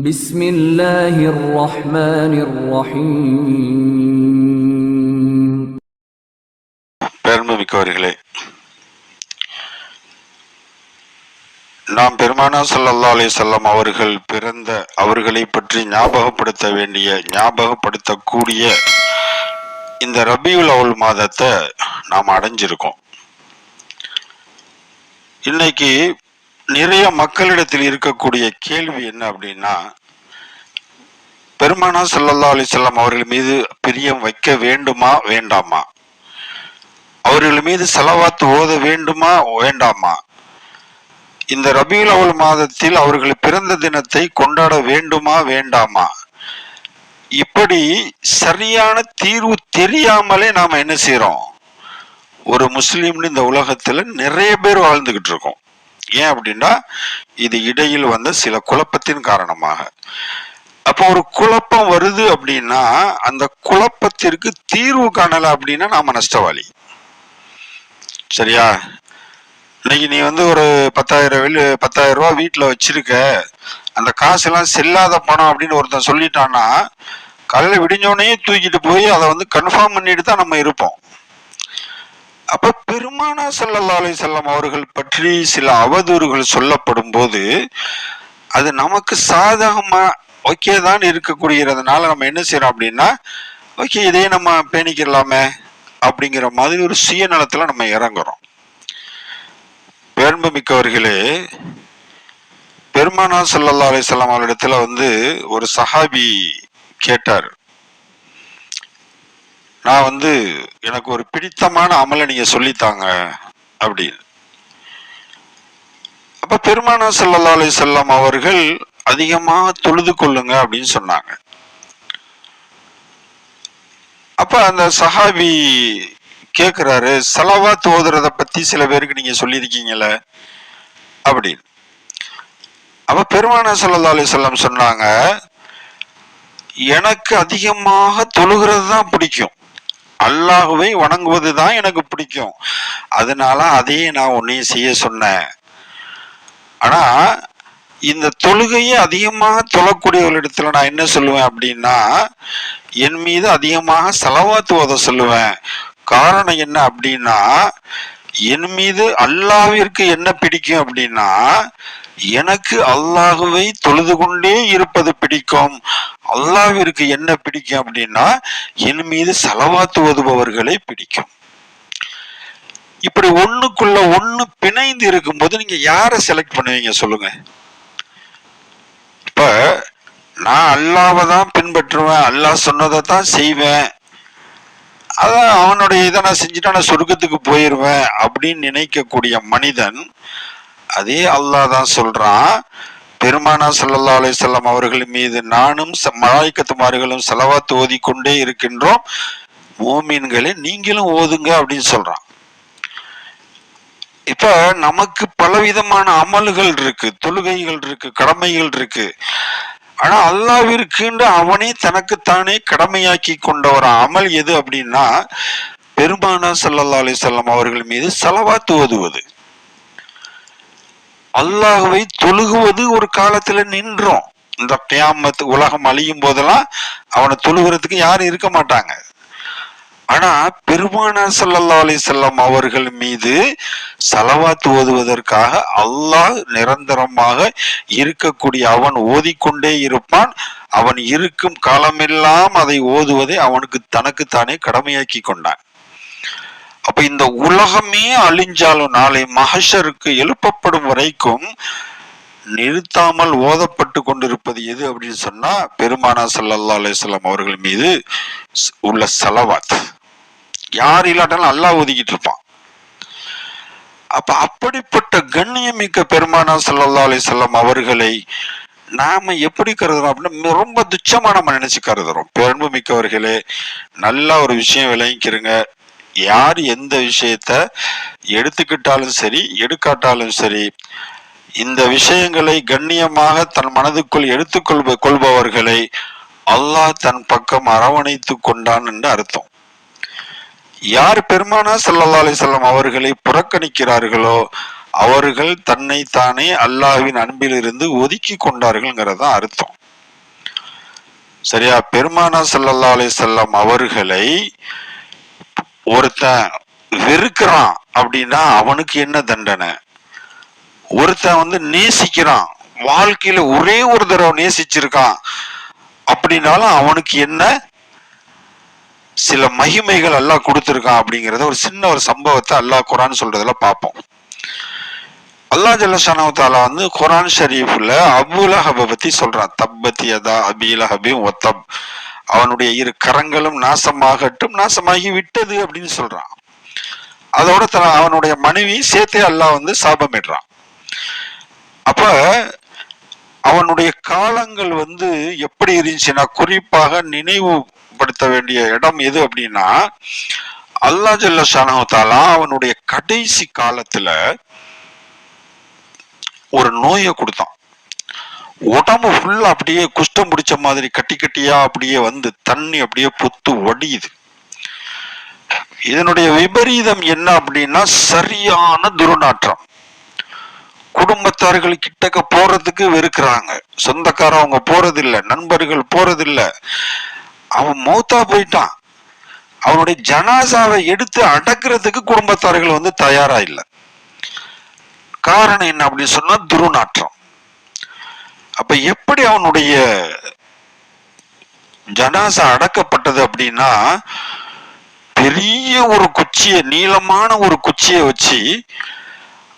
بسم الله الرحمن الرحيم பெருமைமிக்கவர்களே நாம் பெருமானா ஸல்லல்லாஹு அலைஹி வஸல்லம் அவர்கள் பிறந்த அவர்களை பற்றி ஞாபகப்படுத்த வேண்டிய ஞாபகப்படுத்தக்கூடிய இந்த ரபியுல் அவுல் மாதத்தை நாம் அடைஞ்சிருக்கோம் இன்னைக்கு நிறைய மக்களிடத்தில் இருக்கக்கூடிய கேள்வி என்ன அப்படின்னா பெருமானா சல்லல்லா அலிசல்லாம் அவர்கள் மீது பிரியம் வைக்க வேண்டுமா வேண்டாமா? அவர்கள் மீது செலவாத்து ஓத வேண்டுமா வேண்டாமா? இந்த ரபியுல் அவல் மாதத்தில் அவர்கள் பிறந்த தினத்தை கொண்டாட வேண்டுமா வேண்டாமா? இப்படி சரியான தீர்வு தெரியாமலே நாம் என்ன செய்கிறோம் ஒரு முஸ்லீம்னு இந்த உலகத்தில் நிறைய பேர் வாழ்ந்துக்கிட்டு இருக்கோம். ஏன் அப்படின்னா இது இடையில் வந்த சில குழப்பத்தின் காரணமாக. அப்போ ஒரு குழப்பம் வருது அப்படின்னா அந்த குழப்பத்திற்கு தீர்வு காணல அப்படின்னா நாம நஷ்டவாளி. சரியா? இன்னைக்கு நீ வந்து ஒரு பத்தாயிரம் வெளி பத்தாயிரம் ரூபா வீட்டில் வச்சிருக்க. அந்த காசெல்லாம் செல்லாத பணம் அப்படின்னு ஒருத்தன் சொல்லிட்டான்னா காலையில் விடிஞ்சோடனே தூக்கிட்டு போய் அதை வந்து கன்ஃபார்ம் பண்ணிட்டு தான் நம்ம இருப்போம். அப்ப பெருமானா ஸல்லல்லாஹு செல்லம் அவர்கள் பற்றி சில அவதூறுகள் சொல்லப்படும் போது அது நமக்கு சாதகமா ஓகே தான் இருக்கக்கூடியதுனால நம்ம என்ன செய்யறோம் அப்படின்னா ஓகே இதே நம்ம பேணிக்கலாமே அப்படிங்கிற மாதிரி ஒரு சுயநலத்துல நம்ம இறங்குறோம். பேர்பு மிக்கவர்களே பெருமானா ஸல்லல்லாஹு அலைஹி அவரிடத்துல வந்து ஒரு சஹாபி கேட்டார். நான் வந்து எனக்கு ஒரு பிடித்தமான அமலை நீங்க சொல்லித்தாங்க அப்படின்னு. அப்ப பெருமானா சல்லா அலி செல்லம் அவர்கள் அதிகமாக தொழுது கொள்ளுங்க அப்படின்னு சொன்னாங்க. அப்ப அந்த சஹாபி கேக்குறாரு செலவா தோதுறத பத்தி சில பேருக்கு நீங்க சொல்லியிருக்கீங்களே அப்படின்னு. அப்ப பெருமானா சல்லா அலி சொன்னாங்க எனக்கு அதிகமாக தொழுகிறது தான் பிடிக்கும். அல்லாஹுவை வணங்குவது தான் எனக்கு பிடிக்கும். அதனால அதையே நான் உன்னையும் செய்ய சொன்னேன். ஆனா இந்த தொழுகையை அதிகமாக தொழக்கூடியவர்களிடத்துல நான் என்ன சொல்லுவேன் அப்படின்னா என் மீது அதிகமாக செலவாத்து ஓத சொல்லுவேன். காரணம் என்ன அப்படின்னா என் மீது அல்லாவிற்கு என்ன பிடிக்கும் அப்படின்னா எனக்கு அல்லாஹுவை தொழுது கொண்டே இருப்பது பிடிக்கும். அல்லாவிற்கு என்ன பிடிக்கும் அப்படின்னா என் மீது செலவாத்து ஓதுபவர்களை பிடிக்கும். இப்படி ஒண்ணுக்குள்ள ஒண்ணு பிணைந்து இருக்கும்போது நீங்க யாரை செலக்ட் பண்ணுவீங்க சொல்லுங்க. இப்ப நான் அல்லாவை தான் பின்பற்றுவேன் அல்லாஹ் சொன்னதை தான் செய்வேன். அதான் அவனுடைய இதை நான் செஞ்சுட்டா நான் சொர்க்கத்துக்கு போயிடுவேன் அப்படின்னு நினைக்கக்கூடிய மனிதன் அதே அல்லாஹ் தான் சொல்றான். பெருமானா சல்லா அலைஹி அவர்கள் மீது நானும் ச- மலாய்க்கத்துமார்களும் செலவாத்து ஓதிக்கொண்டே இருக்கின்றோம். மூமின்களே நீங்களும் ஓதுங்க அப்படின்னு சொல்றான். இப்ப நமக்கு பலவிதமான அமல்கள் இருக்கு தொழுகைகள் இருக்கு கடமைகள் இருக்கு. ஆனா அல்லாவிற்குன்று அவனே தனக்குத்தானே கடமையாக்கி கொண்ட ஒரு அமல் எது அப்படின்னா பெருமானா சல்லா அலிசல்லாம் அவர்கள் மீது செலவாத்து ஓதுவது. அல்லாஹுவை தொழுகுவது ஒரு காலத்துல நின்றோம். இந்த கியாமத்து உலகம் அழியும் போதெல்லாம் அவனை தொழுகிறதுக்கு யாரும் இருக்க மாட்டாங்க. ஆனா பெருமான ஸல்லல்லாஹு அலைஹி அவர்கள் மீது செலவாத்து ஓதுவதற்காக அல்லாஹ் நிரந்தரமாக இருக்கக்கூடிய அவன் ஓதிக்கொண்டே இருப்பான். அவன் இருக்கும் காலமெல்லாம் அதை ஓதுவதை அவனுக்கு தனக்குத்தானே கடமையாக்கி கொண்டான். அப்ப இந்த உலகமே அழிஞ்சாலும் நாளை மகஷருக்கு எழுப்பப்படும் வரைக்கும் நிறுத்தாமல் ஓதப்பட்டு கொண்டிருப்பது எது அப்படின்னு சொன்னா பெருமானா சல்லா அலிஸ்லாம் அவர்கள் மீது உள்ள செலவாத். யார் இல்லாட்டாலும் அல்லாஹ் ஒதுக்கிட்டு இருப்பான். அப்ப அப்படிப்பட்ட கண்ணியமிக்க பெருமானா சல்லா அலிஸ்லாம் அவர்களை நாம எப்படி கருதுறோம் அப்படின்னா ரொம்ப துச்சமா நம்ம நினைச்சு கருதுறோம். பெரும்பு மிக்கவர்களே நல்லா ஒரு விஷயம் விளங்கிக்கிறங்க யார் எந்த விஷயத்த எடுத்துக்கிட்டாலும் சரி எடுக்காட்டாலும் சரி இந்த விஷயங்களை கண்ணியமாக தன் மனதுக்குள் எடுத்துக்கொள்ப கொள்பவர்களை அல்லாஹ் தன் பக்கம் அரவணைத்து கொண்டான் என்று அர்த்தம். யார் பெருமானா சல்லா அலிசல்லாம் அவர்களை புறக்கணிக்கிறார்களோ அவர்கள் தன்னை தானே அல்லாஹ்வின் அன்பிலிருந்து ஒதுக்கி கொண்டார்கள்ங்கிறது அர்த்தம். சரியா? பெருமானா சல்லா அலிசல்லாம் அவர்களை ஒருத்தன் வெறுக்கிறான் அப்படின்னா அவனுக்கு என்ன தண்டனை? ஒருத்தன் வந்து நேசிக்கிறான். வாழ்க்கையில ஒரே ஒரு தடவை நேசிச்சிருக்கான் அப்படின்னாலும் அவனுக்கு என்ன? சில மகிமைகள் அல்லாஹ் கொடுத்துருக்கான் அப்படிங்கிறத ஒரு சின்ன ஒரு சம்பவத்தை அல்லாஹ் குரான் சொல்றதுல பார்ப்போம். அல்லாஹ் ஜல்லஷானு வந்து குரான் ஷரீஃப்ல அபுலஹபை பத்தி சொல்றான். தப்பத்தி யதா ஒத்தப் அவனுடைய இரு கரங்களும் நாசமாகட்டும் நாசமாகி விட்டது அப்படின்னு சொல்றான். அதோட தன் அவனுடைய மனைவி சேர்த்தே அல்லாஹ் வந்து சாபமிடுறான் அப்ப அவனுடைய காலங்கள் வந்து எப்படி இருந்துச்சுன்னா குறிப்பாக நினைவுபடுத்த வேண்டிய இடம் எது அப்படின்னா அல்லா ஜல்ல தாலா அவனுடைய கடைசி காலத்துல ஒரு நோயை கொடுத்தான். உடம்பு ஃபுல்லா அப்படியே குஷ்டம் பிடிச்ச மாதிரி கட்டி கட்டியா அப்படியே வந்து தண்ணி அப்படியே புத்து ஒடியுது இதனுடைய விபரீதம் என்ன அப்படின்னா சரியான துர்நாற்றம். குடும்பத்தார்கள் கிட்டக்க போறதுக்கு வெறுக்கிறாங்க. சொந்தக்காரவங்க போறதில்ல நண்பர்கள் போறதில்ல. அவன் மௌத்தா போயிட்டான். அவனுடைய ஜனாசாவை எடுத்து அடக்கிறதுக்கு குடும்பத்தார்கள் வந்து தயாரா இல்லை. காரணம் என்ன அப்படின்னு சொன்னா துருநாற்றம். அப்ப எப்படி அவனுடைய ஜனாசா அடக்கப்பட்டது அப்படின்னா பெரிய ஒரு குச்சியை நீளமான ஒரு குச்சியை வச்சு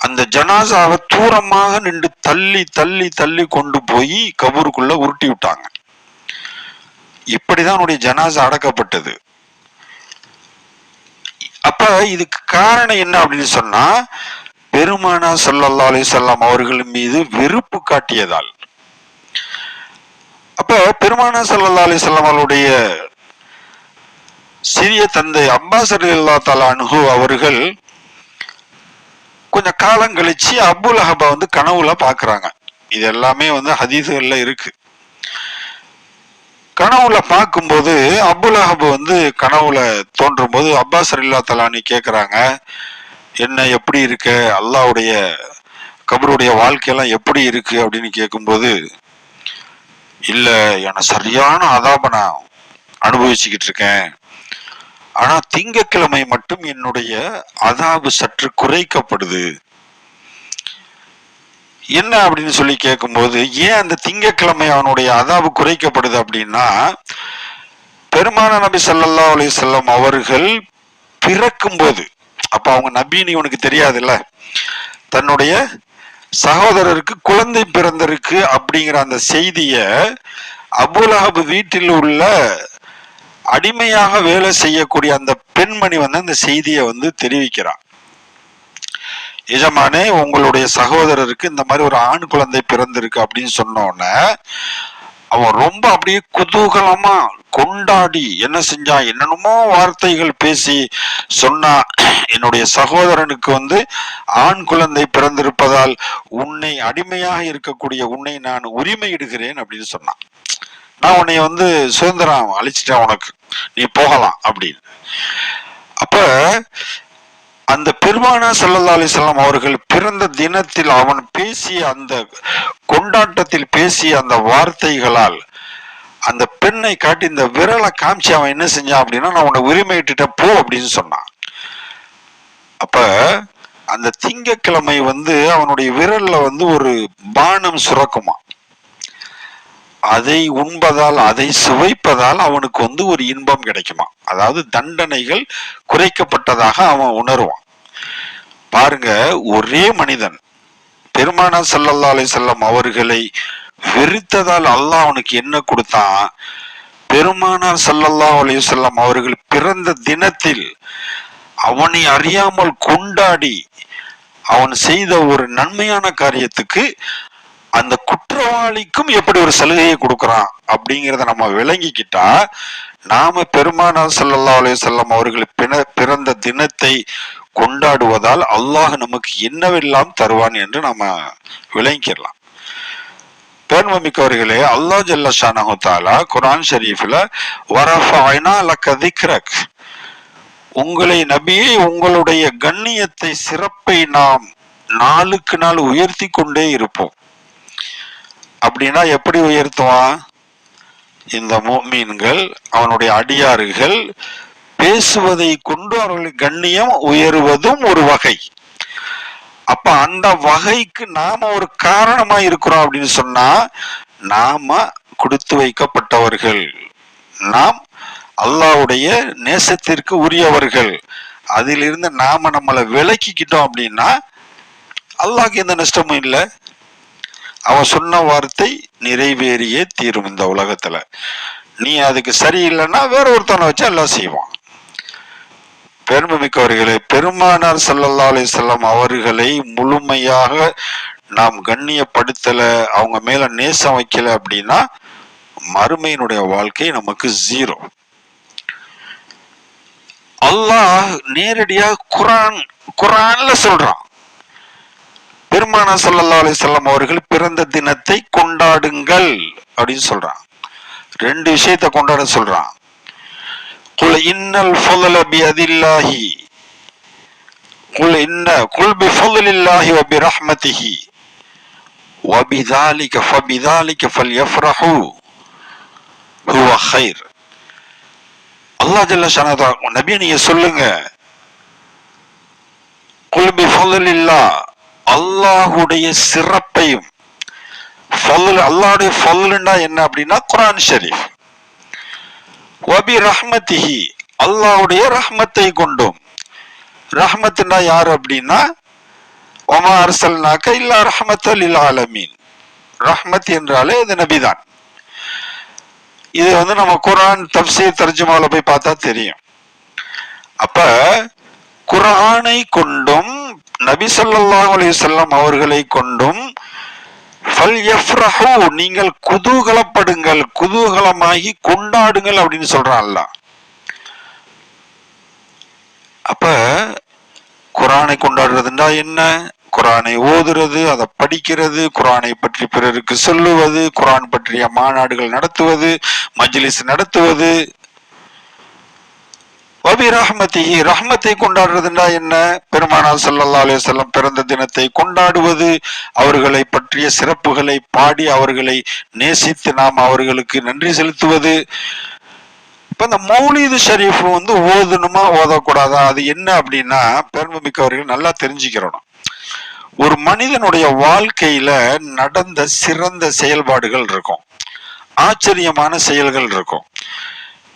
அந்த ஜனாசாவை தூரமாக நின்று தள்ளி தள்ளி தள்ளி கொண்டு போய் கபூருக்குள்ள உருட்டி விட்டாங்க. இப்படிதான் அவனுடைய ஜனாசா அடக்கப்பட்டது. அப்ப இதுக்கு காரணம் என்ன அப்படின்னு சொன்னா பெருமானா சொல்லல்லா அலைஹி அவர்கள் மீது வெறுப்பு காட்டியதால். அப்போ பெருமான சல்லா அலைஹி அவருடைய சிறிய தந்தை அப்பாஸ் இல்லா தலா அனுகு அவர்கள் கொஞ்சம் காலம் கழிச்சு அபுல் அஹபா வந்து கனவுல பாக்குறாங்க. இது எல்லாமே வந்து ஹதீசுகள்ல இருக்கு. கனவுல பார்க்கும்போது அபுல் அஹபு வந்து கனவுல தோன்றும் போது அப்பாஸ் ரலில்லா தலானி கேக்குறாங்க என்ன எப்படி இருக்க? அல்லாவுடைய கபருடைய வாழ்க்கையெல்லாம் எப்படி இருக்கு? அப்படின்னு கேட்கும்போது இல்ல எனக்கு சரியான அதாப நான் அனுபவிச்சுக்கிட்டு இருக்கேன். ஆனா திங்கக்கிழமை மட்டும் என்னுடைய அதாபு சற்று குறைக்கப்படுது. என்ன அப்படின்னு சொல்லி கேட்கும்போது ஏன் அந்த திங்கக்கிழமை அவனுடைய அதாபு குறைக்கப்படுது அப்படின்னா பெருமான நபி சல்லா அலி வஸல்லம் அவர்கள் பிறக்கும்போது அப்ப அவங்க நபின்னு இவனுக்கு தெரியாதுல்ல தன்னுடைய சகோதரருக்கு குழந்தை பிறந்திருக்கு அப்படிங்கிற அந்த செய்திய அபுலஹப் வீட்டில் உள்ள அடிமையாக வேலை செய்யக்கூடிய அந்த பெண்மணி வந்து அந்த செய்தியை வந்து தெரிவிக்கிறான். எஜமானே உங்களுடைய சகோதரருக்கு இந்த மாதிரி ஒரு ஆண் குழந்தை பிறந்திருக்கு அப்படின்னு சொன்னோன்னே அவன் ரொம்ப அப்படியே குதூகலமா கொண்டாடி என்ன செஞ்சான் என்னென்னமோ வார்த்தைகள் பேசி சொன்னா என்னுடைய சகோதரனுக்கு வந்து ஆண் குழந்தை பிறந்திருப்பதால் உன்னை அடிமையாக இருக்கக்கூடிய உன்னை நான் உரிமையிடுகிறேன் அப்படின்னு சொன்னான். நான் உன்னை வந்து சுதந்திரம் அழிச்சிட்டேன் உனக்கு. நீ போகலாம் அப்படின்னு. அப்ப அந்த பெருமானா சல்லா அலிஸ்லாம் அவர்கள் பிறந்த தினத்தில் அவன் பேசிய அந்த கொண்டாட்டத்தில் பேசிய அந்த வார்த்தைகளால் அந்த பெண்ணை காட்டி இந்த விரலை காமிச்சு அவன் என்ன செஞ்சான் அப்படின்னா நான் உன்னை உரிமையிட்டுட்ட போ அப்படின்னு சொன்னான். அப்ப அந்த திங்கக்கிழமை வந்து அவனுடைய விரல்ல வந்து ஒரு பானம் சுரக்குமா? அதை உண்பதால் அதை சுவைப்பதால் அவனுக்கு வந்து ஒரு இன்பம் கிடைக்குமா? அதாவது தண்டனைகள் குறைக்கப்பட்டதாக அவன் உணருவான். பாருங்க ஒரே மனிதன் பெருமானா ஸல்லல்லாஹு அலைஹி செல்லம் அவர்களை வெறுத்ததால் அல்லாஹ் அவனுக்கு என்ன கொடுத்தான்? பெருமானார் சல்லல்லா அலி செல்லம் அவர்கள் பிறந்த தினத்தில் அவனை அறியாமல் கொண்டாடி அவன் செய்த ஒரு நன்மையான காரியத்துக்கு அந்த குற்றவாளிக்கும் எப்படி ஒரு சலுகையை கொடுக்குறான் அப்படிங்கிறத நம்ம விளங்கிக்கிட்டா நாம பெருமானார் சல்லல்லா அலி செல்லம் அவர்கள் பிற- பிறந்த தினத்தை கொண்டாடுவதால் அல்லாஹ் நமக்கு என்னவெல்லாம் தருவான் என்று நாம விளங்கிக்கலாம் பேர்மமிக்கவர்களே அல்லாஹ் ஜல்லா குரான் ஷரீஃபில் குர்ஆன் ஷரீஃப்ல வரஃபஅனா திக்ரக். உங்களை நபியை உங்களுடைய கண்ணியத்தை சிறப்பை நாம் நாளுக்கு நாள் உயர்த்தி கொண்டே இருப்போம். அப்படின்னா எப்படி உயர்த்துவான்? இந்த மோமீன்கள் அவனுடைய அடியாறுகள் பேசுவதை கொண்டு அவர்களுக்கு கண்ணியம் உயருவதும் ஒரு வகை. அப்ப அந்த வகைக்கு நாம ஒரு காரணமா இருக்கிறோம் அப்படின்னு சொன்னா நாம கொடுத்து வைக்கப்பட்டவர்கள். நாம் அல்லாஹ்வுடைய நேசத்திற்கு உரியவர்கள். அதிலிருந்து நாம நம்மளை விலக்கிக்கிட்டோம் அப்படின்னா அல்லாஹ்க்கு எந்த நஷ்டமும் இல்லை. அவன் சொன்ன வார்த்தை நிறைவேறியே தீரும் இந்த உலகத்துல. நீ அதுக்கு சரியில்லைன்னா வேற ஒருத்தனை வச்சு எல்லாம் செய்வான். பெருமைமிக்கவர்களே பெருமானார் சல்லல்லா அலைஹி வஸல்லம் அவர்களை முழுமையாக நாம் கண்ணியப்படுத்தல அவங்க மேல நேசம் வைக்கல அப்படின்னா மறுமையினுடைய வாழ்க்கை நமக்கு ஜீரோ அல்லாஹ் நேரடியாக குரான் குரான்ல சொல்றான். பெருமான சல்லா அலைஹி அவர்கள் பிறந்த தினத்தை கொண்டாடுங்கள் அப்படின்னு சொல்றான். ரெண்டு விஷயத்தை கொண்டாட சொல்றான். குல் இன்னல் ஃபுதல பியதில்லாஹி குல் இன்ன குல் பி ஃபுதலில்லாஹி வபி ரஹ்மதிஹி وبذلك فبذلك فليفرحوا هو خير. அல்லாஹ் ஜல்ல ஷனதா நபி நீங்க சொல்லுங்க குல்பி ஃபதுலில்லா அல்லாஹுடைய சிறப்பையும் ஃபதுல் அல்லாஹுடைய ஃபதுல்னா என்ன அப்படின்னா குரான் ஷரீஃப் வபி ரஹ்மத்திஹி அல்லாஹ்வுடைய ரஹ்மத்தை கொண்டும். ரஹ்மத்துனா யார் அப்படின்னா ஒமா அரசல்னாக்க இல்லா ரஹ்மத்தல் இல் ஆலமீன். ரஹ்மத் என்றாலே இது நபிதான். இது வந்து நம்ம குரான் தப்சீர் தர்ஜுமாவில் போய் பார்த்தா தெரியும். அப்ப குரானை கொண்டும் நபி சொல்லாஹ் அலி வஸல்லம் அவர்களை கொண்டும் ஃபல் யஃப்ரஹு நீங்கள் குதூகலப்படுங்கள் குதூகலமாகி கொண்டாடுங்கள் அப்படின்னு சொல்றான் அல்லாஹ். அப்ப குரானை கொண்டாடுறதுன்னா என்ன? குரானை ஓதுறது அதை படிக்கிறது குரானை பற்றி பிறருக்கு சொல்லுவது குரான் பற்றிய மாநாடுகள் நடத்துவது மஜ்லிஸ் நடத்துவது வபி ரஹ்மத்திஹி ரஹ்மத்தை கொண்டாடுறதுன்னா என்ன? பெருமானார் ஸல்லல்லாஹு அலைஹி பிறந்த தினத்தை கொண்டாடுவது அவர்களை பற்றிய சிறப்புகளை பாடி அவர்களை நேசித்து நாம் அவர்களுக்கு நன்றி செலுத்துவது. இப்ப இந்த மௌலிது ஷரீஃப் வந்து ஓதணுமா ஓதக்கூடாதா? அது என்ன அப்படின்னா பெருமைமிக்கவர்கள் நல்லா தெரிஞ்சுக்கிறோம் ஒரு மனிதனுடைய வாழ்க்கையில நடந்த சிறந்த செயல்பாடுகள் இருக்கும். ஆச்சரியமான செயல்கள் இருக்கும்.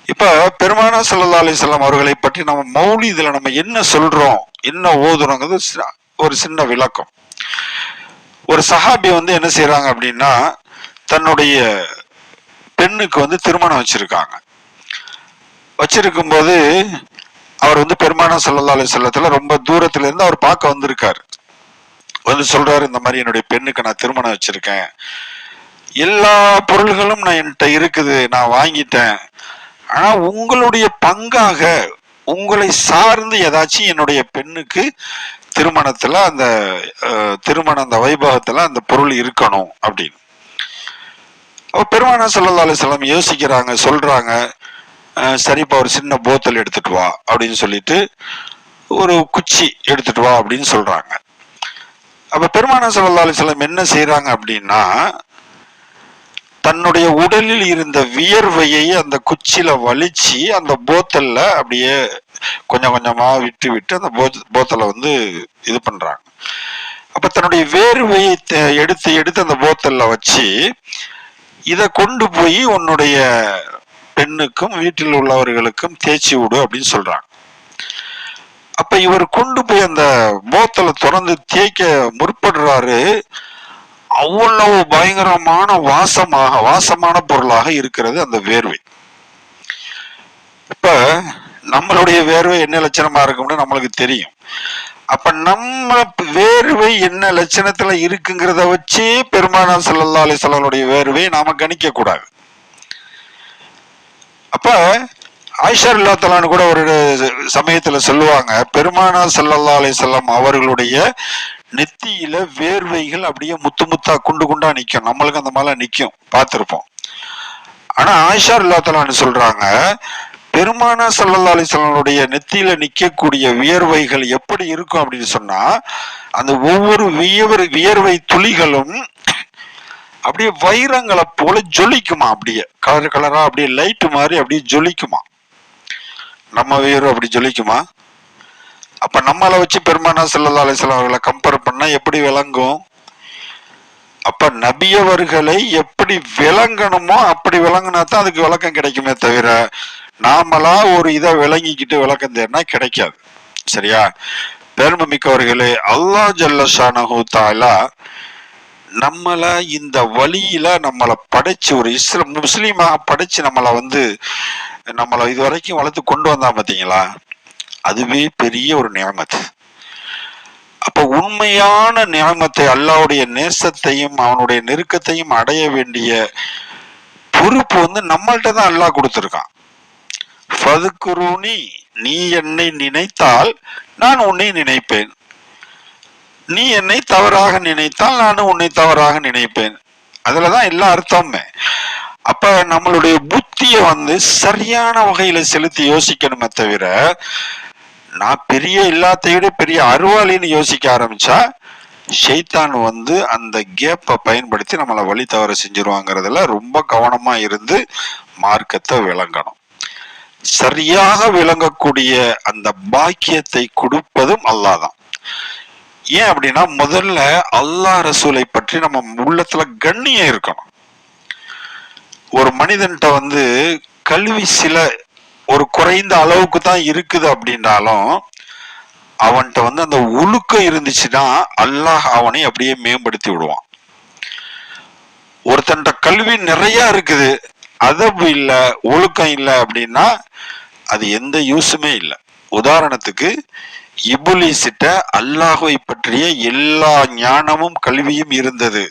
இப்போ பெருமானா சல்லா அலைஹி அவர்களை பற்றி நம்ம மௌலி இதில் நம்ம என்ன சொல்றோம் என்ன ஓதுறோங்கிறது சி- ஒரு சின்ன விளக்கம். ஒரு சஹாபி வந்து என்ன செய்யறாங்க அப்படின்னா தன்னுடைய பெண்ணுக்கு வந்து திருமணம் வச்சிருக்காங்க. வச்சிருக்கும் போது அவர் வந்து பெருமானா சல்லா அலைஹி ரொம்ப தூரத்துல இருந்து அவர் பார்க்க வந்திருக்காரு. வந்து சொல்றாரு இந்த மாதிரி என்னுடைய பெண்ணுக்கு நான் திருமணம் வச்சிருக்கேன். எல்லா பொருள்களும் நான் என்கிட்ட இருக்குது நான் வாங்கிட்டேன். ஆனா உங்களுடைய பங்காக உங்களை சார்ந்து ஏதாச்சும் என்னுடைய பெண்ணுக்கு திருமணத்துல அந்த திருமணம் திருமண அந்த வைபவத்துல அந்த பொருள் இருக்கணும் அப்படின்னு. அப்ப பெருமானா ஸல்லல்லாஹு யோசிக்கிறாங்க சொல்றாங்க சரிப்பா ஒரு சின்ன போத்தல் எடுத்துட்டு வா அப்படின்னு சொல்லிட்டு ஒரு குச்சி எடுத்துட்டு வா அப்படின்னு சொல்றாங்க. அப்ப பெருமானா ஸல்லல்லாஹு அலைஹி என்ன செய்யறாங்க அப்படின்னா தன்னுடைய உடலில் இருந்த வியர்வையை அந்த குச்சியில வலிச்சு அந்த போத்தல்ல அப்படியே கொஞ்சம் கொஞ்சமா விட்டு விட்டு அந்த போத்- போத்தலை வந்து இது பண்றாங்க. அப்ப தன்னுடைய வேர்வையை எடுத்து எடுத்து அந்த போத்தல்ல வச்சு இதை கொண்டு போய் உன்னுடைய பெண்ணுக்கும் வீட்டில் உள்ளவர்களுக்கும் தேய்ச்சி விடு அப்படின்னு சொல்றாங்க. அப்ப இவர் கொண்டு போய் அந்த போத்தலை திறந்து தேய்க்க முற்படுறாரு. அவ்வளவு பயங்கரமான வாசமாக வாசமான பொருளாக இருக்கிறது அந்த வேர்வை. இப்ப நம்மளுடைய வேர்வை என்ன லட்சணமா இருக்கும்னு நம்மளுக்கு தெரியும். அப்ப நம்ம வேர்வை என்ன லட்சணத்துல இருக்குங்கிறத வச்சு பெருமானா சல்லா அலைஹி வேர்வை நாம கணிக்க கூடாது அப்ப ஆயிஷா இல்லாத்தலான்னு கூட ஒரு சமயத்துல சொல்லுவாங்க பெருமானா சல்லல்லா அலிசல்லாம் அவர்களுடைய நெத்தியில வேர்வைகள் அப்படியே முத்து முத்தா குண்டு குண்டா நிற்கும் நம்மளுக்கு அந்த மாதிரிலாம் நிற்கும் பார்த்துருப்போம். ஆனா ஆயிஷா இல்லாத்தலான்னு சொல்றாங்க பெருமானா ஸல்லல்லாஹு அலிசல்லனுடைய வஸல்லமுடைய நெத்தியில நிற்கக்கூடிய வியர்வைகள் எப்படி இருக்கும்? அப்படின்னு சொன்னா அந்த ஒவ்வொரு வியவர் வியர்வை துளிகளும் அப்படியே வைரங்களை போல ஜொலிக்குமா அப்படியே. கலர் கலரா அப்படியே லைட்டு மாதிரி அப்படியே ஜொலிக்குமா? நம்ம வீரம் அப்படி ஜொலிக்குமா? அப்ப நம்மளை வச்சு பெருமானா சல்லா அலிஸ்லாம் அவர்களை கம்பேர் பண்ணா எப்படி விளங்கும்? அப்ப நபியவர்களை எப்படி விளங்கணுமோ அப்படி விளங்கினா தான் அதுக்கு விளக்கம் கிடைக்குமே தவிர நாமளா ஒரு இதை விளங்கிக்கிட்டு விளக்கம் தேர்னா கிடைக்காது. சரியா? பெருமை மிக்கவர்களே அல்லாஹ் ஜல்லஷானஹு தாலா நம்மளை இந்த வழியில நம்மளை படைச்சு ஒரு இஸ்லாம் முஸ்லீமாக படைச்சு நம்மளை வந்து நம்மளை இது வரைக்கும் வளர்த்து கொண்டு வந்தா பார்த்தீங்களா அதுவே பெரிய ஒரு நியமத். அப்போ உண்மையான நியமத்தை அல்லாவுடைய நேசத்தையும் அவனுடைய நெருக்கத்தையும் அடைய வேண்டிய பொறுப்பு வந்து நம்மள்ட்ட தான் அல்லாஹ் கொடுத்துருக்கான். ஃபதுக்குருணி நீ என்னை நினைத்தால் நான் உன்னை நினைப்பேன். நீ என்னை தவறாக நினைத்தால் நானும் உன்னை தவறாக நினைப்பேன். அதில் தான் எல்லா அர்த்தமுமே. அப்போ நம்மளுடைய புத்தியை வந்து சரியான வகையில் செலுத்தி யோசிக்கணுமே தவிர நான் பெரிய எல்லாத்தையும் விட பெரிய அருவாளின்னு யோசிக்க ஆரம்பிச்சா ஷெய்தான் வந்து அந்த கேப்பை பயன்படுத்தி நம்மளை வழி தவற செஞ்சிருவாங்கிறதுல ரொம்ப கவனமா இருந்து மார்க்கத்தை விளங்கணும். சரியாக விளங்கக்கூடிய அந்த பாக்கியத்தை கொடுப்பதும் அல்லாஹ் தான் ஏன் அப்படின்னா முதல்ல அல்லாஹ் ரசூலை பற்றி நம்ம உள்ளத்துல கண்ணியம் இருக்கணும். ஒரு மனிதன்கிட்ட வந்து கல்வி சில ஒரு குறைந்த அளவுக்கு தான் இருக்குது அப்படின்னாலும் அவன்கிட்ட வந்து அந்த ஒழுக்கம் இருந்துச்சுன்னா அல்லாஹ் அவனை அப்படியே மேம்படுத்தி விடுவான். ஒருத்தன்ட்ட கல்வி நிறைய இருக்குது. அதவு இல்லை ஒழுக்கம் இல்லை அப்படின்னா அது எந்த யூஸுமே இல்லை. உதாரணத்துக்கு இபுலிசிட்ட அல்லாஹை பற்றிய எல்லா ஞானமும் கல்வியும் இருந்தது.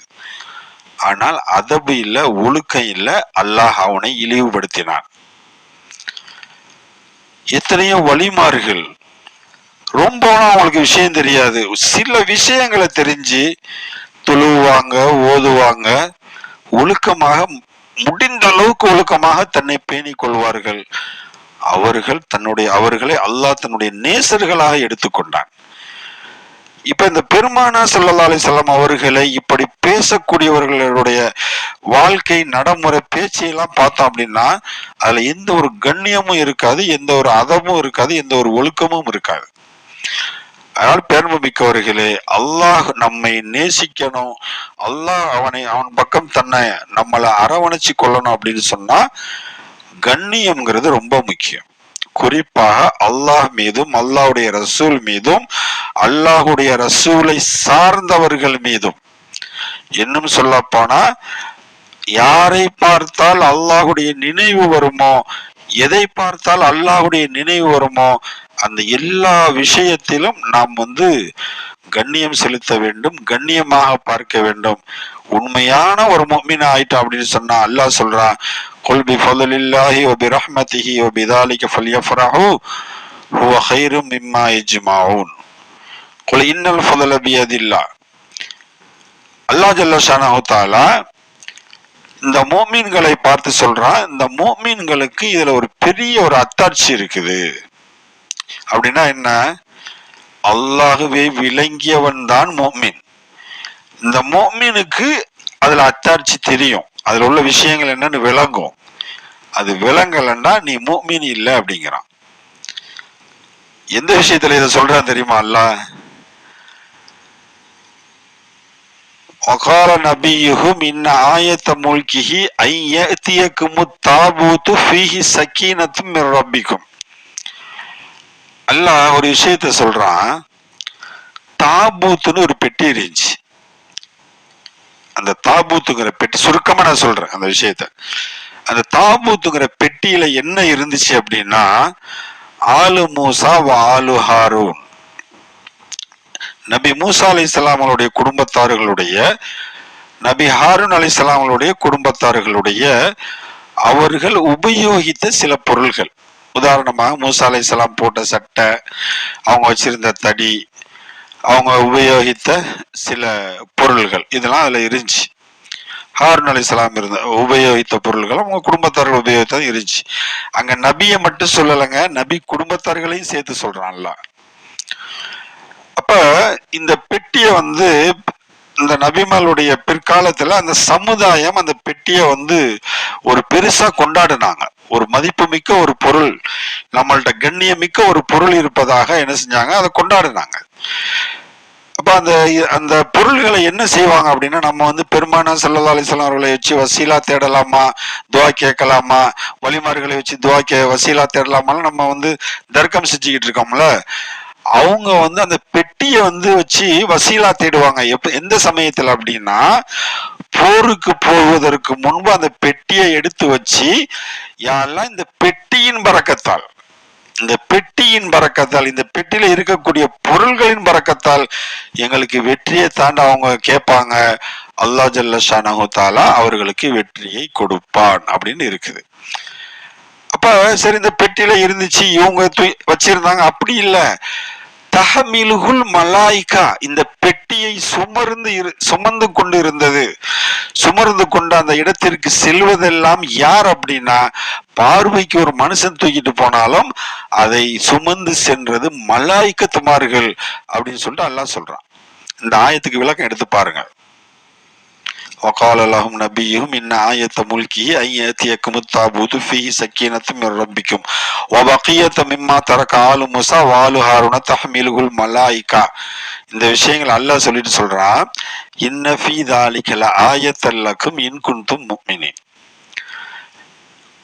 ஆனால் அதபு இல்லை ஒழுக்கம் இல்லை அல்லாஹ் அவனை இழிவுபடுத்தினான். எத்தனையோ வழிமாறுகள். ரொம்ப அவங்களுக்கு விஷயம் தெரியாது. சில விஷயங்களை தெரிஞ்சு தொழுவாங்க ஓதுவாங்க ஒழுக்கமாக முடிந்த அளவுக்கு ஒழுக்கமாக தன்னை பேணிக் கொள்வார்கள். அவர்கள் தன்னுடைய அவர்களை அல்லாஹ் தன்னுடைய நேசர்களாக எடுத்துக்கொண்டான் இப்ப இந்த பெருமானா சல்லா அலிசல்லாம் அவர்களை இப்படி பேசக்கூடியவர்களுடைய வாழ்க்கை நடைமுறை பேச்சையெல்லாம் பார்த்தோம் அப்படின்னா அதுல எந்த ஒரு கண்ணியமும் இருக்காது எந்த ஒரு அதமும் இருக்காது எந்த ஒரு ஒழுக்கமும் இருக்காது. அதனால் பெருமை மிக்கவர்களே அல்லாஹ் நம்மை நேசிக்கணும். அல்லாஹ் அவனை அவன் பக்கம் தன்னை நம்மளை அரவணைச்சு கொள்ளணும் அப்படின்னு சொன்னா கண்ணியம்ங்கிறது ரொம்ப முக்கியம். குறிப்பாக அல்லாஹ் மீதும் அல்லாஹ்வுடைய ரசூல் மீதும் அல்லாஹுடைய ரசூலை சார்ந்தவர்கள் மீதும். இன்னும் சொல்ல போனா யாரை பார்த்தால் அல்லாஹுடைய நினைவு வருமோ எதை பார்த்தால் அல்லாஹுடைய நினைவு வருமோ அந்த எல்லா விஷயத்திலும் நாம் வந்து கண்ணியம் செலுத்த வேண்டும் கண்ணியமாக பார்க்க வேண்டும். உண்மையான ஒரு மொமின் ஆயிட்டோம் அப்படின்னு சொன்னா அல்லாஹ் சொல்றான் குல் பி ஃபضலில்லாஹி வ பி ரஹ்மத்திஹி வ பிதாலிக ஃபல்யஃப்ரஹு ஹுவ ஹைரும் மிம்மா இஜ்மாவுன் குல் இன்னல் ஃபضல பியதில்லாஹ் அல்லாஹ் ஜல்லஷானா இந்த மோமீன்களை பார்த்து சொல்றான் இந்த மோமீன்களுக்கு இதுல ஒரு பெரிய ஒரு அத்தாட்சி இருக்குது. அப்படின்னா என்ன? அல்லாகவே விளங்கியவன் தான் மோமீன். இந்த மோமீனுக்கு அதுல அத்தாட்சி தெரியும். அதுல உள்ள விஷயங்கள் என்னன்னு விளங்கும். அது விளங்கலன்னா நீ மோமீன் இல்லை அப்படிங்கிறான். எந்த விஷயத்துல இதை சொல்றான் தெரியுமா அல்லாஹ்? وقال نبيهم إن آية ملكه أن يأتيكم التابوت فيه سكينة من ربكم அல்லாஹ் ஒரு விஷயத்த சொல்றான் தாபூத்துன்னு ஒரு பெட்டி இருந்துச்சு அந்த தாபூத்துங்கிற பெட்டி சுருக்கமா நான் சொல்றேன் அந்த விஷயத்த அந்த தாபூத்துங்கிற பெட்டியில என்ன இருந்துச்சு அப்படின்னா ஆலு மூசா வ ஆலு ஹாரூன் நபி மூசா அலி இஸ்லாமலுடைய குடும்பத்தார்களுடைய நபி ஹாரூன் அலி இஸ்லாமலுடைய குடும்பத்தார்களுடைய அவர்கள் உபயோகித்த சில பொருள்கள். உதாரணமாக மூசா அலி இஸ்லாம் போட்ட சட்டை அவங்க வச்சிருந்த தடி அவங்க உபயோகித்த சில பொருள்கள். இதெல்லாம் அதில் இருந்துச்சு. ஹாரூன் அலி இஸ்லாம் இருந்த உபயோகித்த பொருள்கள் அவங்க குடும்பத்தார்கள் உபயோகித்தது இருந்துச்சு. அங்கே நபியை மட்டும் சொல்லலைங்க நபி குடும்பத்தார்களையும் சேர்த்து சொல்றான்ல அப்ப இந்த பெட்டியை வந்து இந்த நபிமாலுடைய பிற்காலத்துல அந்த சமுதாயம் அந்த பெட்டியை வந்து ஒரு பெருசா கொண்டாடினாங்க. ஒரு மதிப்புமிக்க ஒரு பொருள் நம்மள்ட்ட கண்ணியமிக்க ஒரு பொருள் இருப்பதாக என்ன செஞ்சாங்க? அதை கொண்டாடினாங்க. அப்ப அந்த அந்த பொருள்களை என்ன செய்வாங்க அப்படின்னா நம்ம வந்து பெருமானா சல்லா அலிஸ்லாம் அவர்களை வச்சு வசீலா தேடலாமா? துவா கேட்கலாமா? வழிமார்களை வச்சு துவா கே வசீலா தேடலாமான்னு நம்ம வந்து தர்க்கம் செஞ்சுக்கிட்டு இருக்கோம்ல. அவங்க வந்து அந்த பெட்டியை வந்து வச்சு வசீலா தேடுவாங்க. எப்ப எந்த சமயத்துல அப்படின்னா போருக்கு போவதற்கு முன்பு அந்த பெட்டியை எடுத்து வச்சு யாரெல்லாம் இந்த பெட்டியின் பறக்கத்தால் இந்த பெட்டியின் பறக்கத்தால் இந்த பெட்டியில இருக்கக்கூடிய பொருள்களின் பறக்கத்தால் எங்களுக்கு வெற்றியை தாண்ட அவங்க கேட்பாங்க. அல்லா ஜல்ல ஷானஹு தாலா அவர்களுக்கு வெற்றியை கொடுப்பான் அப்படின்னு இருக்குது. அப்ப சரி இந்த பெட்டியில இருந்துச்சு இவங்க தூய் வச்சிருந்தாங்க. அப்படி இல்லை. தஹமிலுகுல் மலாய்கா இந்த பெட்டியை சுமர்ந்து இரு சுமந்து கொண்டு இருந்தது சுமர்ந்து கொண்டு அந்த இடத்திற்கு செல்வதெல்லாம் யார் அப்படின்னா பார்வைக்கு ஒரு மனுஷன் தூக்கிட்டு போனாலும் அதை சுமந்து சென்றது மலாய்க்கத்துமார்கள் அப்படின்னு சொல்லிட்டு அல்லாஹ் சொல்றான். இந்த ஆயத்துக்கு விளக்கம் எடுத்து பாருங்கள். وقال لهم نبيهم إن آية ملكه أن يأتيكم التابوت فيه سكينة من ربكم وبقية مما ترك آل موسى وآل هارون تحمله الملائكة இந்த விஷயங்கள் அல்லாஹ் சொல்லிட்டு சொல்றான் இன்ன ஃபீ தாலிக லஆயத்தல்லக்கும் இன் குன்தும் முஃமினீன்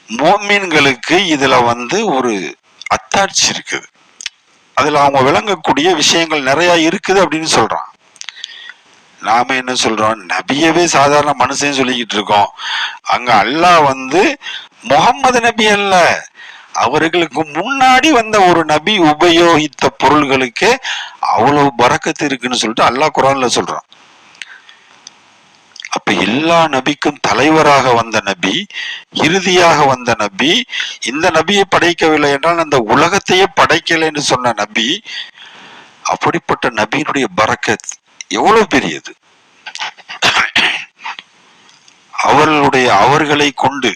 மோமீன்களுக்கு இதுல வந்து ஒரு அத்தாட்சி இருக்குது அதுல அவங்க விளங்கக்கூடிய விஷயங்கள் நிறைய இருக்குது அப்படின்னு சொல்றான் நாம என்ன சொல்றோம்? நபியவே சாதாரண மனுஷன் சொல்லிக்கிட்டு இருக்கோம். அங்க அல்லாஹ் வந்து முகம்மது நபி அல்ல. அவர்களுக்கு முன்னாடி வந்த ஒரு நபி உபயோகித்த பொருள்களுக்கு அவ்வளவு பறக்கத்து இருக்குன்னு சொல்லிட்டு அல்லாஹ் குரான்ல சொல்றான். அப்ப எல்லா நபிக்கும் தலைவராக வந்த நபி இறுதியாக வந்த நபி இந்த நபியை படைக்கவில்லை என்றால் அந்த உலகத்தையே படைக்கலைன்னு சொன்ன நபி அப்படிப்பட்ட நபியினுடைய பறக்கத் எவ்வளவு பெரியது? அவர்களுடைய அவர்களை கொண்டு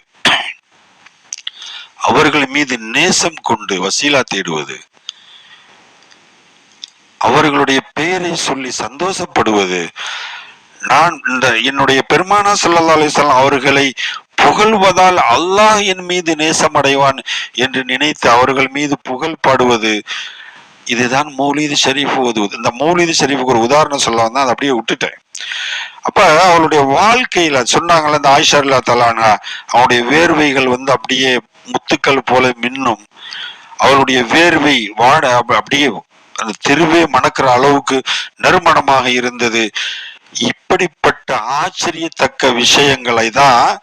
அவர்கள் மீது நேசம் கொண்டு வசீலா தேடுவது அவர்களுடைய பெயரை சொல்லி சந்தோஷப்படுவது நான் இந்த என்னுடைய பெருமானா ஸல்லல்லாஹு அலிஸ்லாம் அவர்களை புகழ்வதால் அல்லாஹ் என் மீது நேசம் அடைவான் என்று நினைத்து அவர்கள் மீது புகழ் பாடுவது இதுதான் மௌலீது ஷரீஃப் ஓதுவது இந்த மௌலீது ஷெரீஃபுக்கு ஒரு உதாரணம் சொல்ல வந்தால் அதை அப்படியே விட்டுட்டேன். அப்போ அவளுடைய வாழ்க்கையில் சொன்னாங்களே இந்த ஆயிஷா இல்லா தலானா அவனுடைய வேர்வைகள் வந்து அப்படியே முத்துக்கள் போல மின்னும். அவளுடைய வேர்வை வாட அப்ப- அப்படியே அந்த தெருவே மணக்கிற அளவுக்கு நறுமணமாக இருந்தது. இப்படிப்பட்ட ஆச்சரியத்தக்க விஷயங்களை தான்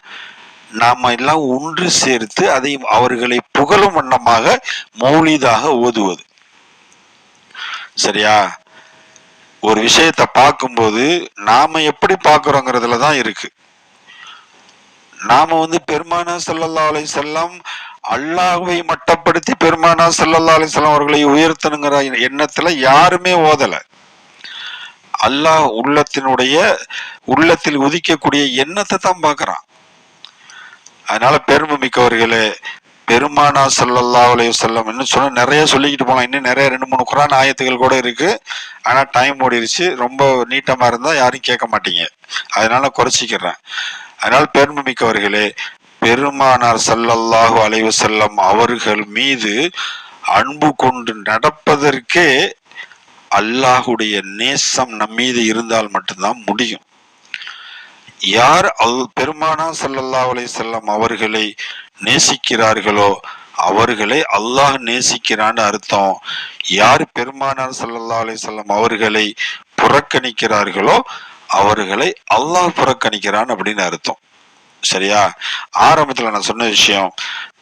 நாம் எல்லாம் ஒன்று சேர்த்து அதை அவர்களை புகழும் வண்ணமாக மௌலிதாக ஓதுவது. சரியா? ஒரு விஷயத்தை பார்க்கும்போது நாம எப்படி பார்க்குறோங்கிறதுல தான் இருக்கு. நாம வந்து பெருமானா சல்லல்லா அலைஹி செல்லம் அல்லாஹுவை மட்டப்படுத்தி பெருமானா சல்லல்லா அலைஹி செல்லம் அவர்களை உயர்த்தணுங்கிற எண்ணத்துல யாருமே ஓதல. அல்லாஹ் உள்ளத்தினுடைய உள்ளத்தில் உதிக்கக்கூடிய எண்ணத்தை தான் பார்க்குறான். அதனால பெருமை மிக்கவர்களே பெருமானா சல்லல்லா அலைஹி செல்லம் இன்னும் சொன்ன நிறைய சொல்லிக்கிட்டு போகலாம் இன்னும் நிறைய ரெண்டு மூணு குரான் ஆயத்துகள் கூட இருக்கு. ஆனா டைம் ஓடிடுச்சு ரொம்ப நீட்டமா இருந்தா யாரும் கேட்க மாட்டீங்க. அதனால குறைச்சிக்கிறேன். அதனால் பெருமை மிக்கவர்களே பெருமானார் சல்லல்லாஹு அலைவு செல்லம் அவர்கள் மீது அன்பு கொண்டு நடப்பதற்கே அல்லாஹுடைய நேசம் நம் மீது இருந்தால் மட்டும்தான் முடியும். யார் அல் பெருமானா சல்லல்லா அலை செல்லம் அவர்களை நேசிக்கிறார்களோ அவர்களை அல்லாஹ் நேசிக்கிறான்னு அர்த்தம். யார் பெருமானார் சல்லல்லா அலை செல்லம் அவர்களை புறக்கணிக்கிறார்களோ அவர்களை அல்லாஹ் புறக்கணிக்கிறான் அப்படின்னு அர்த்தம். சரியா? ஆரம்பத்துல நான் சொன்ன விஷயம்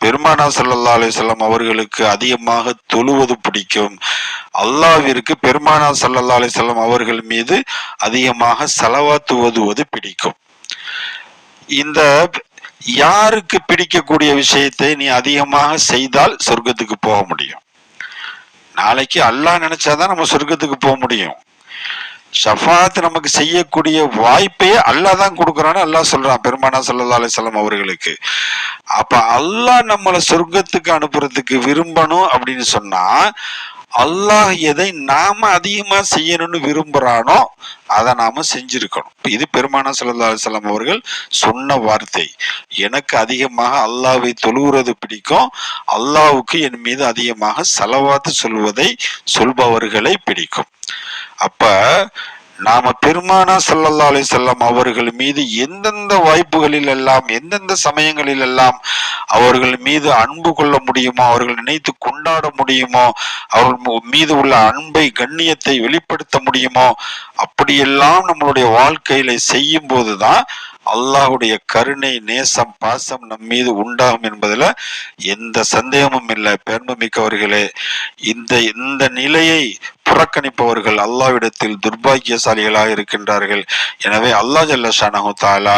பெருமானா சல்லல்லா அலைஹி அவர்களுக்கு அதிகமாக தொழுவது பிடிக்கும். அல்லாவிற்கு பெருமானா சல்லல்லா அலைஹி அவர்கள் மீது அதிகமாக செலவாத்துவதுவது பிடிக்கும். இந்த யாருக்கு பிடிக்கக்கூடிய விஷயத்தை நீ அதிகமாக செய்தால் சொர்க்கத்துக்கு போக முடியும். நாளைக்கு அல்லாஹ் நினைச்சாதான் நம்ம சொர்க்கத்துக்கு போக முடியும். ஷஃபாத் நமக்கு செய்யக்கூடிய வாய்ப்பையே அல்லாஹ் தான் கொடுக்குறான்னு அல்லாஹ் சொல்றான் பெருமானா சல்லா அலிசல்லாம் அவர்களுக்கு. அப்ப அல்லாஹ் நம்மளை சொர்க்கத்துக்கு அனுப்புறதுக்கு விரும்பணும் அப்படின்னு சொன்னா அல்லாஹ் எதை நாம அதிகமா செய்யணும்னு விரும்புறானோ அதை நாம செஞ்சிருக்கணும். இது பெருமான ஸல்லல்லாஹு அலைஹி அவர்கள் சொன்ன வார்த்தை. எனக்கு அதிகமாக அல்லாவை தொழுகிறது பிடிக்கும். அல்லாவுக்கு என் மீது அதிகமாக செலவாத்து சொல்வதை சொல்பவர்களை பிடிக்கும். அப்ப நாம பெருமானா சொல்லல்லா அலி செல்லம் அவர்கள் மீது எந்தெந்த வாய்ப்புகளில் எல்லாம் எந்தெந்த சமயங்களில் எல்லாம் அவர்கள் மீது அன்பு கொள்ள முடியுமோ அவர்கள் நினைத்து கொண்டாட முடியுமோ அவர்கள் மீது உள்ள அன்பை கண்ணியத்தை வெளிப்படுத்த முடியுமோ அப்படியெல்லாம் நம்மளுடைய வாழ்க்கையில செய்யும் போதுதான் அல்லாஹுடைய கருணை நேசம் பாசம் நம் மீது உண்டாகும் என்பதுல எந்த சந்தேகமும் இல்லை. பெருமைமிக்கவர்களே இந்த இந்த நிலையை புறக்கணிப்பவர்கள் அல்லாவிடத்தில் துர்பாக்கியசாலிகளாக இருக்கின்றார்கள். எனவே அல்லாஹ் ஜல்ல ஷானஹு தாலா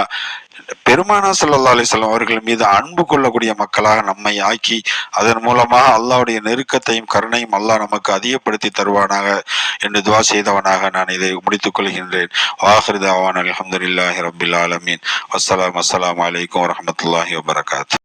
பெருமானா சல்லா அலிஸ்லாம் அவர்கள் மீது அன்பு கொள்ளக்கூடிய மக்களாக நம்மை ஆக்கி அதன் மூலமாக அல்லாவுடைய நெருக்கத்தையும் கருணையும் அல்லாஹ் நமக்கு அதிகப்படுத்தி தருவானாக என்று துவா செய்தவனாக நான் இதை முடித்துக் கொள்கின்றேன். வாஹிர் தாவான் அல்ஹம்துலில்லாஹி ரப்பில் ஆலமீன். வஸ்ஸலாம் அஸ்ஸலாமு அலைக்கும் வரஹ்மத்துல்லாஹி வபரகாத்துஹு